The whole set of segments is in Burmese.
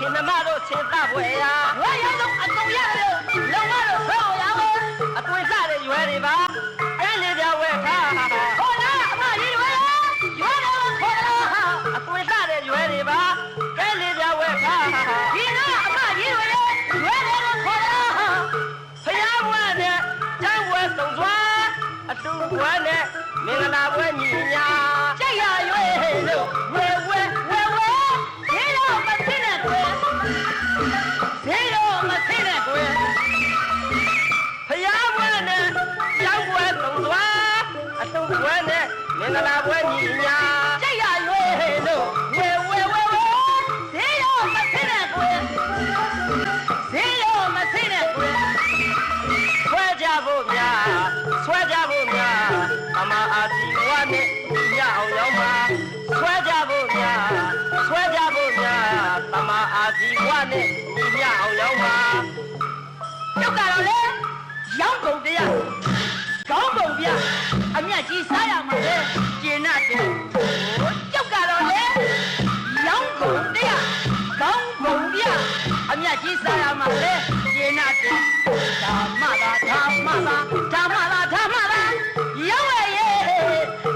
ခင်သမားတို့ဆင်သပွဲရာဝါရောက်တော့အကုန်ရတယ်လုံမတော့ဆောက်ရအောင်အသွင်စတဲ့ရွယ်တွေပါ နဲ့မင်္ဂလာဘွဲညီညာကြိုက်ရရွေလို့ဝဲဝဲဝဲဝဲဒီတော့မသိနဲ့ကွယ်ဒီတော့မသိနဲ့ကွယ်ဆွဲကြဖို့များဆွဲကြဖို့များအမအာစီဘွားနဲ့ညအောင်ရောက်ပါဆွဲကြဖို့များဆွဲကြဖို့များတမအာစီဘွားနဲ့ညအောင်ရောက်ပါကျုပ်ကတော့လေရောင်းကုန်တရားကောင်းကုန်ပြအမြတ် ကြီးစားရမှာလေကျင်နာတယ်ကျုပ်ကတော့လေရောင်းကုန်တရားကောင်းကုန်ပြအမြတ်ကြီးစားရမှာလေကျင်နာတယ်ဓမ္မသာဓမ္မသာဓမ္မသာဓမ္မသာရောက်ရဲ့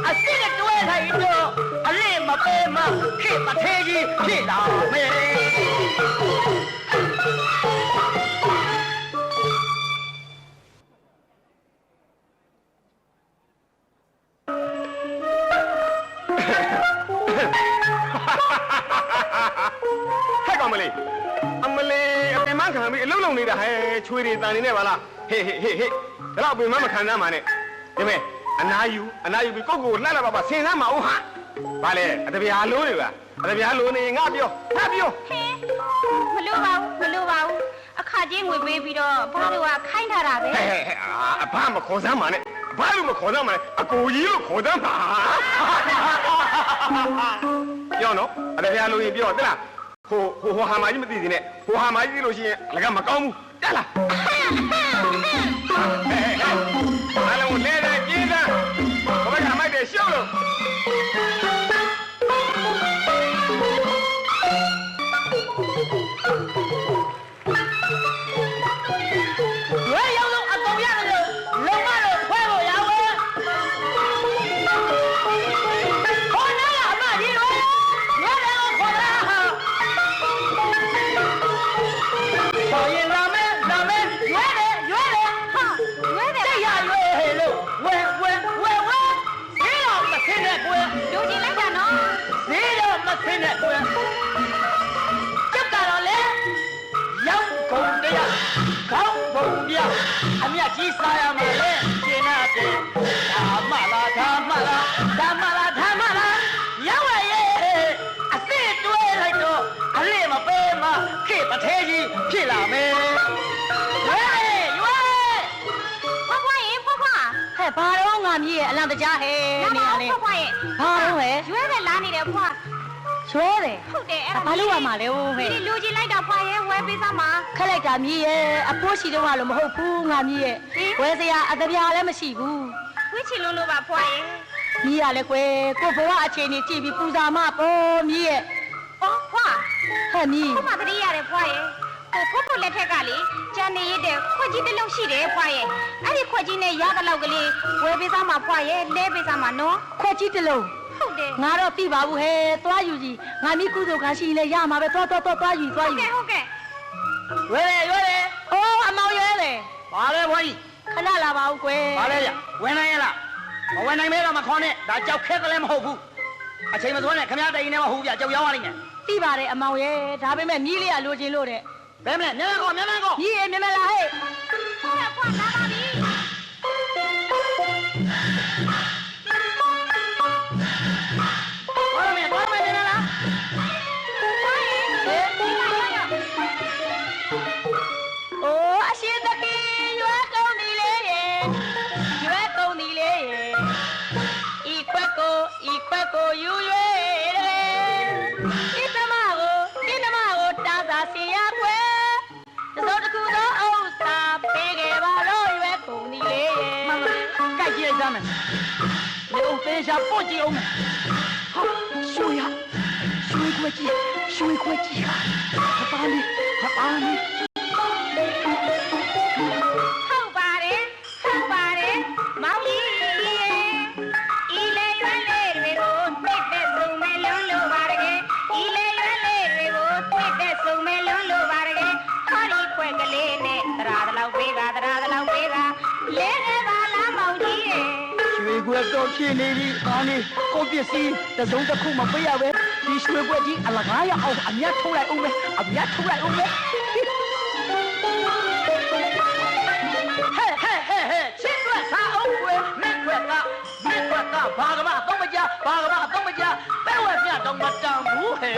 အစ်စ်နဲ့တွဲထိုင်တော့အလေးမပေးမခေတသေးကြီးဖြစ်လာမယ် ဟဲ့ကောင်မလေးအမလေးအပင်မခံပြီးအလုံးလုံးနေတာဟဲ့ချွေတွေတန်နေနဲ့ပါလားဟေးဟေးဟေးဟေးဒါတော့အပင်မမခံသားမှာနဲ့ဒီမဲ့အနာယူအနာယူပြီးကိုယ့်ကိုယ်လှလှပါပါဆင်သမ်းမအောင်ဟာဘာလဲအတပြာလုံးတွေပါအတပြာလုံးနေငါပြောငါပြောဟင်းမလို့ပါဘူးမလို့ပါဘူးအခါချင်းငွေပေးပြီးတော့ဘာလို့ကခိုင်းထားတာပဲဟဲ့ဟဲ့ဟဲ့အာအဘမခေါ်စမ်းပါနဲ့ဘာလို့မခေါ်စမ်းပါနဲ့အကိုကြီးလို့ခေါ်စမ်းပါ ပြောနော်အတပြာလုံးရင်ပြောတက်လားဟိုဟိုဟိုဟာမကြီးမသိသေးနဲ့ဟိုဟာမကြီးသိလို့ရှိရင်လကမကောင်းဘူးတက်လား စားရမှာလေကျင်နာတယ်ဓမ္မလားဓမ္မလားဓမ္မလားဓမ္မလားရောက်ရဲ့အစ်စ်တွဲလိုက်တော့အလေးမပေးမခေတသေးကြီးဖြစ်လာမယ်ရွေးရွေးဖွားဖွားရင်ဖွားဖွားဟဲ့ဘာတော့ငါမြည်ရဲ့အလံတကြားဟဲ့လာနေပါရဦးလေဖွားဖွားရင်ဘာတော့ဟဲ့ရွေးပဲလာနေတယ်ဖွား ရွှဲတယ်ဟုတ်တယ်အဲ့ဘာလို့ရမှာလဲဟိုဟဲ့ဒီလူကြီးလိုက်တာဖွားရဲ့ဝဲပေးစားမှာခက်လိုက်တာမြည်ရဲ့အဖိုးရှိတော့လို့မဟုတ်ဘူးငါမြည်ရဲ့ဝဲစရာအတပြာလည်းမရှိဘူးဝှချီလုံးလို့ပါဖွားရဲ့မြည်ရလဲကွယ်ကိုဘဝအခြေအနေကြည့်ပြီးပူဇာမပေါ်မြည်ရဲ့အော်ဖွားဟဲ့မြည်ခုမှတတိရတယ်ဖွားရဲ့ဟိုဖုတ်ဖုတ်လက်ထက်ကလေကြံနေရတဲ့ခွက်ကြီးတစ်လုံးရှိတယ်ဖွားရဲ့အဲ့ဒီခွက်ကြီးနဲ့ရတဲ့လောက်ကလေးဝဲပေးစားမှာဖွားရဲ့လဲပေးစားမှာနော်ခွက်ကြီးတစ်လုံး ဟုတ်တယ်ငါတော့သိပါဘူးဟဲ့သွားယူကြီးငါမြည်ကုသိုလ်ခါရှိရင်လည်းရမှာပဲသွားသွားသွားသွားယူသွားဟုတ်ယူကဲ့ဟုတ်ကဲ့ရွယ်တယ်ရွယ်တယ်အိုးအမောင်ရဲလေဘာလဲဘွားကြီးခဏလာပါဦးကွယ်ဘာလဲရဝင်နိုင်ရလားမဝင်နိုင်မဲတော့မခေါ်နဲ့ဒါကြောက်ခက်ကလည်းမဟုတ်ဘူးအချိန်မစွမ်းနဲ့ခမရတိုင်နေမဟုတ်ဘူးဗျကြောက်ရောက်ရလိမ့်မယ်သိပါတယ်အမောင်ရဲဒါပေမဲ့မြည်လေးကလိုချင်လို့တဲ့ဘယ်မလဲမြန်မြန်ကောမြန်မြန်ကောမြည်ရဲ့မြင်မလားဟဲ့ဟုတ်ကဲ့ဖွားလာပါ ကိုပစ္စည်းတစ်စုံတစ်ခုမပေးရပဲဒီရွှေခွက်ကြီးအလကားရအောင်အမြတ်ထုတ်လိုက်အောင်ပဲအမြတ်ထုတ်လိုက်အောင်ပဲဟဲ့ဟဲ့ဟဲ့ဟဲ့ချင်းတွက်စားအောင်ကွယ်မြက်ခွက်ကမြက်ခွက်ကဘာကမအတော့မကြဘာကမအတော့မကြပဲဝဲပြတော့မတန်ဘူးဟဲ့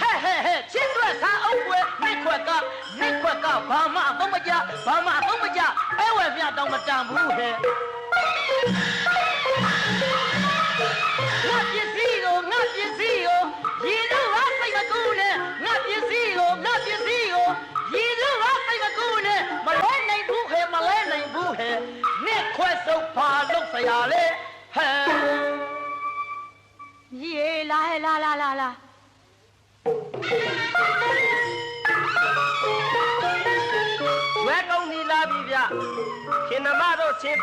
ဟဲ့ဟဲ့ဟဲ့ချင်းတွက်စားအောင်ကွယ်မြက်ခွက်ကမြက်ခွက်ကဘာမှအတော့မကြဘာမှအတော့မကြ ပဲဝဲပြတော့မတန်ဘူးဟဲ့ငါပစ္စည်းကိုငါပစ္စည်းကိုရေတို့ကစိတ်မကူနဲ့ငါပစ္စည်းကိုငါပစ္စည်းကိုရေတို့ကစိတ်မကူနဲ့မလဲနိုင်ဘူးဟဲ့မလဲနိုင်ဘူးဟဲ့နှစ်ခွဲစုပ်ပါလို့ဆရာလေ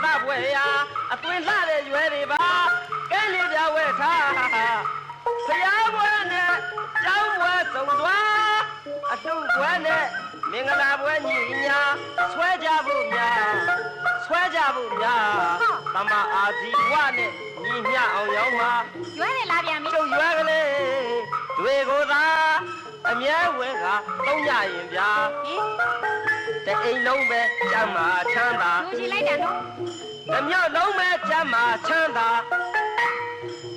သဘွယ်ရာအသွင်လှတဲ့ရွယ်တွေပါကဲလေးပြဝဲထားဆရာဘွယ်နဲ့ကျောင်းဘွယ်စုံသွားအထုဘွယ်နဲ့မင်္ဂလာဘွယ်ညီညာဆွဲကြဖို့များဆွဲကြဖို့များတမအာဇီဝနဲ့ညီမျှအောင်ရောက်မှာရွယ်နေလာပြန်ပြီကျုပ်ရွယ်ကလေးတွေကိုသာအမြဲဝဲကသုံးရရင်ဗျာဟင် တအိမ်လုံးပဲကြမ်းမာချမ်းသာလူကြီးလိုက်တာနော်တမြောက်လုံးပဲကြမ်းမာချမ်းသာ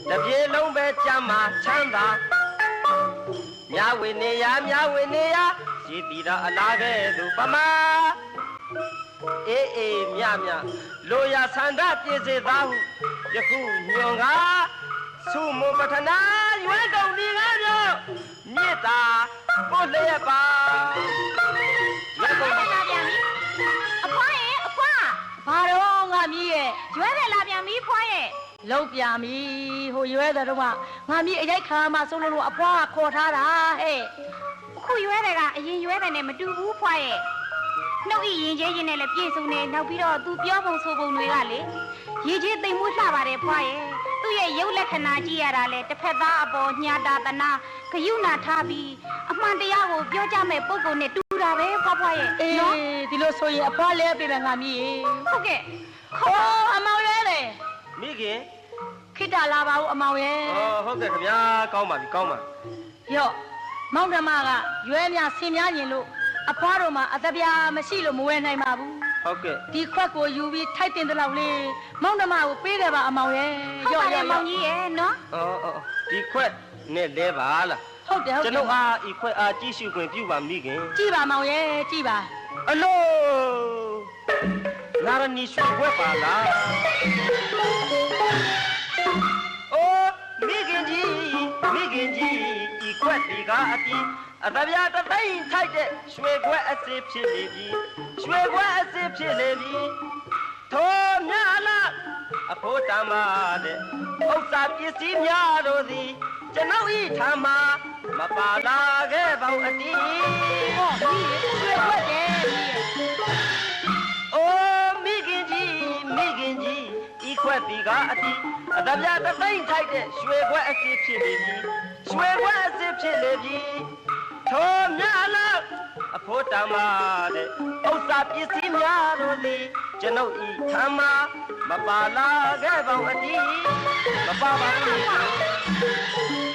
တပြေလုံးပဲကြမ်းမာချမ်းသာမြဝေနေရမြဝေနေရရည်တီတာအလားကဲ့သို့ပမာအေးအေးမြမြလိုရာဆန္ဒပြည့်စေသားဟုယခုညွန်ကားသုမပထနာရွယ်ကုန်ဒီကားပြောမေတ္တာကိုလျက်ပါ ရဲ့လုံးပြမီဟိုရွဲတဲ့တော့ကငါမြည်အရိုက်ခါမှဆုံးလို့အဖွားခေါ်ထားတာဟဲ့အခုရွယ်တဲ့ကအရင်ရွယ်တဲ့နဲ့မတူဘူးဖွားရဲ့နှုတ်ဤရင်ကျဲရင်နဲ့လည်းပြည့်စုံနေနောက်ပြီးတော့သူပြောပုံဆိုပုံတွေကလေရည်ကြီးသိမ်မှုလှပါတယ်ဖွားရဲ့သူ့ရဲ့ရုပ်လက္ခဏာကြည့်ရတာလေတစ်ဖက်သားအပေါ်ညှာတာတနာဂယုဏထားပြီးအမှန်တရားကိုပြောကြမဲ့ပုံပုံနဲ့တူတာပဲဖွားဖွားရဲ့အေးနော်ဒီလိုဆိုရင်အဖွားလဲပြင်မယ်ငါမြည်ဟုတ်ကဲ့ခေါ်အမောင်ရဲလေမိခင် ခိတ္တလာပါဦးအမောင်ရဲ့အော်ဟုတ်တယ်ခင်ဗျာကောင်းပါပြီကောင်းပါရော့မောင်ဓမ္မကရွဲများဆင်များရင်လို့အဖွားတော်မှာအတပြာမရှိလို့မဝယ်နိုင်ပါဘူးဟုတ်ကဲ့ဒီခွက်ကိုယူပြီးထိုက်တင်တဲ့လောက်လေးမောင်ဓမ္မကိုပေးတယ်ပါအမောင်ရဲ့ဟုတ်ရော့ပါတရော့ယ်မောရော့င်ကြီးရဲ့နော်အော်အော်ဒီခွက်နဲ့လဲပါလားဟုတ်တယ်ဟုတ်ကျွတယ်န်တော်အားဤခွက်အားကြည့်ရှုခွင့်ပြုပါမိခင်ကြည့်ပါမောင်ရဲ့ကြည့်ပါအလိုနာရဏီရွှေခွက်ပါလား မိခင်ကြီးဤခွက်ဒီကအတီးအတပြားတသိန်းထိုက်တဲ့ရွှေခွက်အစစ်ဖြစ်လေပြီရွှေခွက်အစစ်ဖြစ်လေပြီထိုမြလားအဖို့တမ်းပါတဲ့ဥစ္စာပစ္စည်းများတို့သည်ကျွန်ုပ်ဤထမ်းမှာမပါလာခဲ့ပါဘူးအတီးဟောဒီရွှေခွက် ဤခွက်ဒီကအတီးအတပြားတသိမ့်ထိုက်တဲ့ရွှေခွက်အစစ်ဖြစ်လေပြီရွှေခွက်အစစ်ဖြစ်လေပြီထိုမြလားအဖို့တမ်းပါတဲ့ဥစ္စာပစ္စည်းများတို့သည်ကျွန်ုပ်ဤထမ်းမှာမပါလာခဲ့ပါဘူးအတီးမပါပါဘူး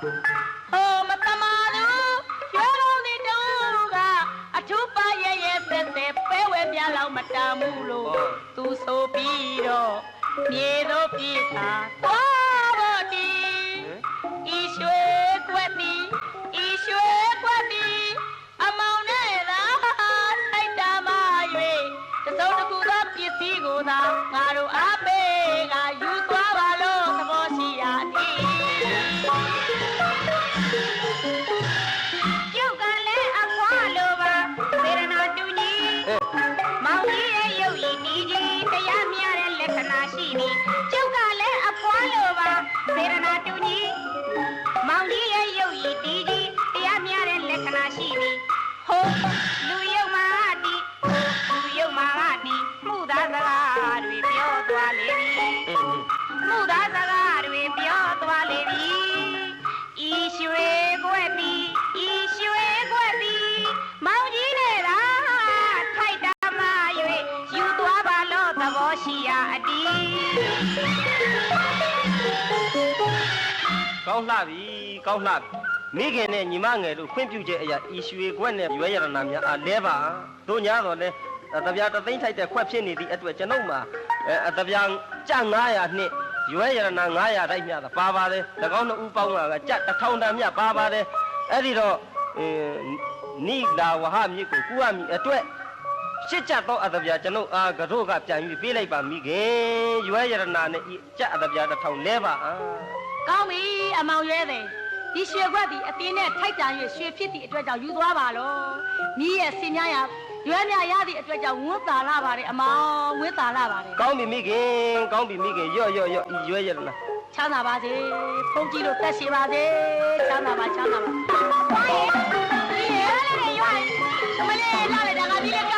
ဟိုမတမာသူရောလုံးဒီတူကအထူးပါရဲ့ရဲ့ဆက်ဆက်ပဲဝဲပြလောက်မတမ်းဘူးလို့သူဆိုပြီးတော့မြေတို့ပြေးတာသွား ရှိရာအတီးကောင်းလှပြီကောင်းလှပြီမိခင်နဲ့ညီမငယ်တို့ခွင့်ပြုချက်အရာဤရွှေခွက်နဲ့ရွယ်ရတနာများအားလဲပါတို့ညာတော့လဲတပြားတသိန်းထိုက်တဲ့ခွက်ဖြစ်နေသည့်အတွက်ကျွန်ုပ်မှာအတပြားကြ900နှစ်ရွယ်ရတနာ900တိုက်မြတာပါပါတယ်၎င်းနှစ်ဦးပေါင်းတာကကြ1000တန်မြပါပါတယ်အဲ့ဒီတော့နီလာဝဟမြစ်ကိုကူရမီအတွက် ရှစ်ကြတ်သောအတပြာကျွန်ုပ်အားကတို့ကပြန်ပြီးပေးလိုက်ပါမိခင်ရွယ်ရတနာနဲ့ဤကြက်အတပြာတစ်ထောင်လဲပါအာကောင်းပြီအမောင်ရဲတယ်ဒီရွှေခွက်ဒီအတင်းနဲ့ထိုက်တန်၍ရွှေဖြစ်သည့်အတွက်ကြောင့်ယူသွားပါလို့မိရဲ့စင်များရရွယ်များရသည့်အတွက်ကြောင့်ဝန်းသာလာပါတယ်အမောင်ဝန်းသာလာပါတယ်ကောင်းပြီမိခင်ကောင်းပြီမိခင်ရော့ရော့ရော့ဤရွယ်ရတနာချမ်းသာပါစေဖုန်းကြီးတို့တက်ရှိပါစေချမ်းသာပါချမ်းသာပါဘာရဲ့ဒီရဲ့လေရွာမလေးလာလိုက်တာငါဒီလေးကနေတာလာလိုက်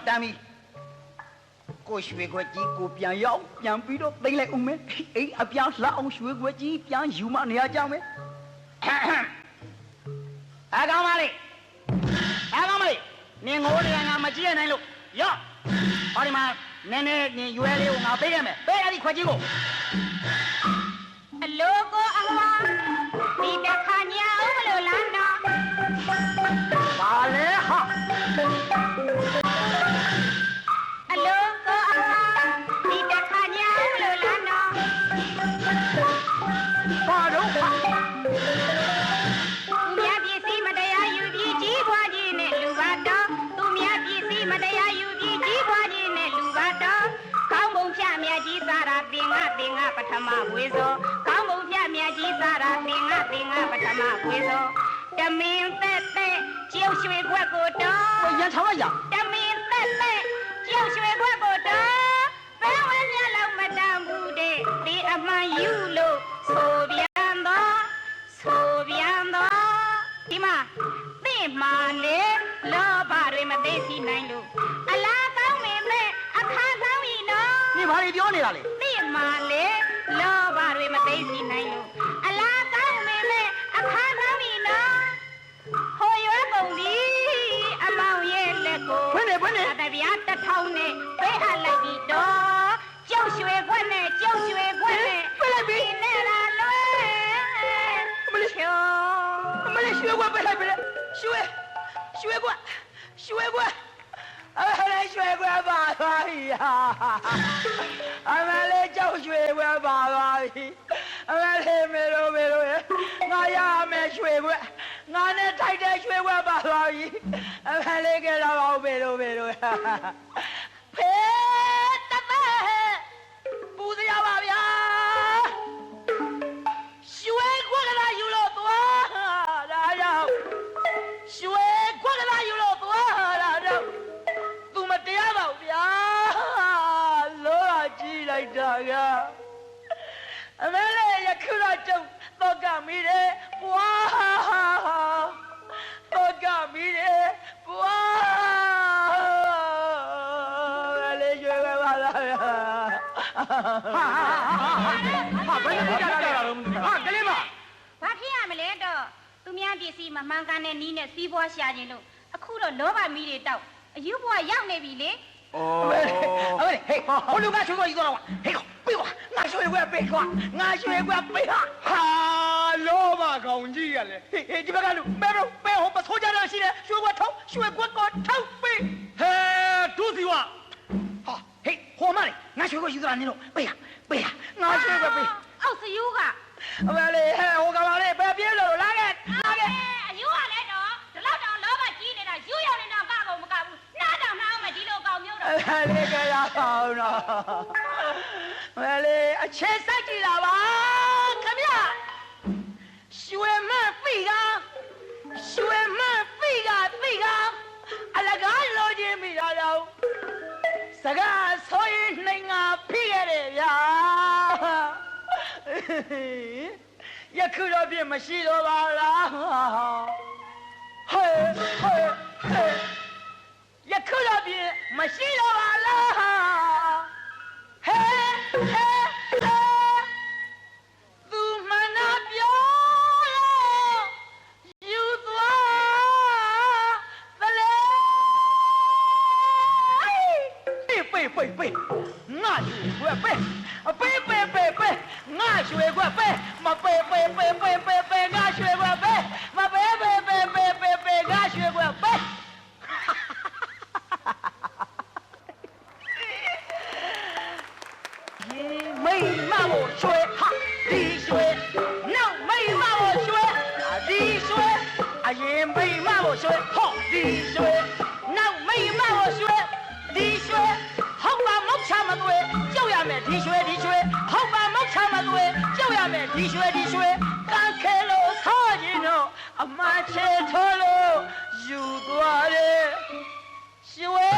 တော့တမ်းပြီကိုရွှေခွက်ကြီးကိုပြန်ရောက်ပြန်ပြီးတော့သိမ့်လိုက်ဦးမယ်အေးအပြောင်းလှအောင်ရွှေခွက်ကြီးပြန်ယူမနေရကြမယ်အကောင်မလေးအကောင်မလေးနင်ငိုးနေငါမကြည့်ရနိုင်လို့ရော့ဟောဒီမှာနည်းနည်းနင်ရွယ်လေးကိုငါပေးရမယ်ပေးအဲ့ဒီခွက်ကြီးကိုအလိုကိုအမဒီတခါ င်္ကပထမဝေသောတမင်သက်သက်ကျုပ်ရွှေခွက်ကိုတော့ရန်ထားရတမင်သက်သက်ကျုပ်ရွှေခွက်ကိုတော့ဘယ်ဝဲမျက်လုံးမတန်ဘူးတဲ့ဒီအမှန်ယူလို့ဆိုပြန်တော့ဆိုပြန်တော့ဒီမှာသိမှလေလောဘတွေမသိစီနိုင်လို့အလားကောင်းနေမဲ့အခါကောင်းပြီနော်နေဘာတွေပြောနေတာလဲသိမှလေလော နဲ့ပေးအပ်လိုက်ပြီတော့ကျုပ်ရွှေခွက်နဲ့ကျုပ်ရွှေခွက်နဲ့ပေးလိုက်ပြီဒီနဲ့လာလွဲမလေးချောအမလေးရွှေခွက်ပေးလိုက်ပြီလေရွှေရွှေခွက်ရွှေခွက်အမလေးရွှေခွက်ပါသွားပြီဟာအမလေးကြောက်ရွှေခွက်ပါသွားပြီအမလေးမေလိုမေလိုရေငါရမယ်ရွှေခွက် ငါနဲ့ထိုက်တဲ့ရွှေခွက်ပါသွားပြီအမလေးကလာပါဦးမေလိုမေလိုဖေးတပည့်ပူစရာပါဗျာရွှေခွက်ကလာယူလို့သွားဒါကြောင့်ရွှေခွက်ကလာယူလို့သွားဒါကြောင့်သူမတရားပါဘူးဗျာလောကကြီးလိုက်တာကအမေလေးရခုရကျုံတော့ကမိတယ် ဘယ်လိုကြတာလဲဟာကလေးမ ဘာဖြစ်ရမလဲတော့သူများပစ္စည်းမမှန်ကန်တဲ့နီးနဲ့စီးပွားရှာခြင်းလို့အခုတော့လောဘမီးတွေတောက်အယူဘွားရောက်နေပြီလေ 喂，喂，嘿，我留个水果一个了哇，嘿，背我，俺水果背我，俺水果背他。哈，老把公鸡呀嘞，嘿嘿，这边看路，背不背好把错家的西嘞，水果头，水果个头背。嘿，都是我。好，嘿，好嘛嘞，俺水果一个了你喽，背呀背呀，俺水果背。 အောက်စယူးကအမလေးဟဲ့ဟိုကမလေးပဲပြေးလို့လာခဲ့လာခဲ့အယူးကလည်းတော့ဒီလောက်တော့လောဘကြီးနေတာယူးရုံနဲ့တော့ကကုန်မကဘူးနှားတောင်နှားအောင်မဒီလိုကောင်မျိုးတော့အဲ့လေးကြရအောင်နော်မလေးအချေစိုက်ကြည့်တာပါ ယခုတော့ပြင်မရှိတော့ပါလားဟဲ့ဟဲ့ဟဲ့ယခုတော့ပြင်မရှိတော့ပါလားဟဲ့ဟဲ့ဟဲ့သူမနာပြောလို့ယူသွားသလဲပေပေပေငါယူွယ်ပေအပေပေပေပေငါရွှေကွက်ပေမ ပေပေပေပေပေပေငါရွှေကွက်ပေမပေပေပေပေပေပေငါရွှေကွက်ပေမိမကိုရွှေဟာဒီရွှေနောက်မိမကိုရွှေအာဒီရွှေအရင်မိမကိုရွှေဟောဒီရွှေနောက် ဒီရွှေဒီရွှေကံခဲလို့ဆောရင်တော့အမချေထိုးလို့ယူသွားတယ်ရွှေ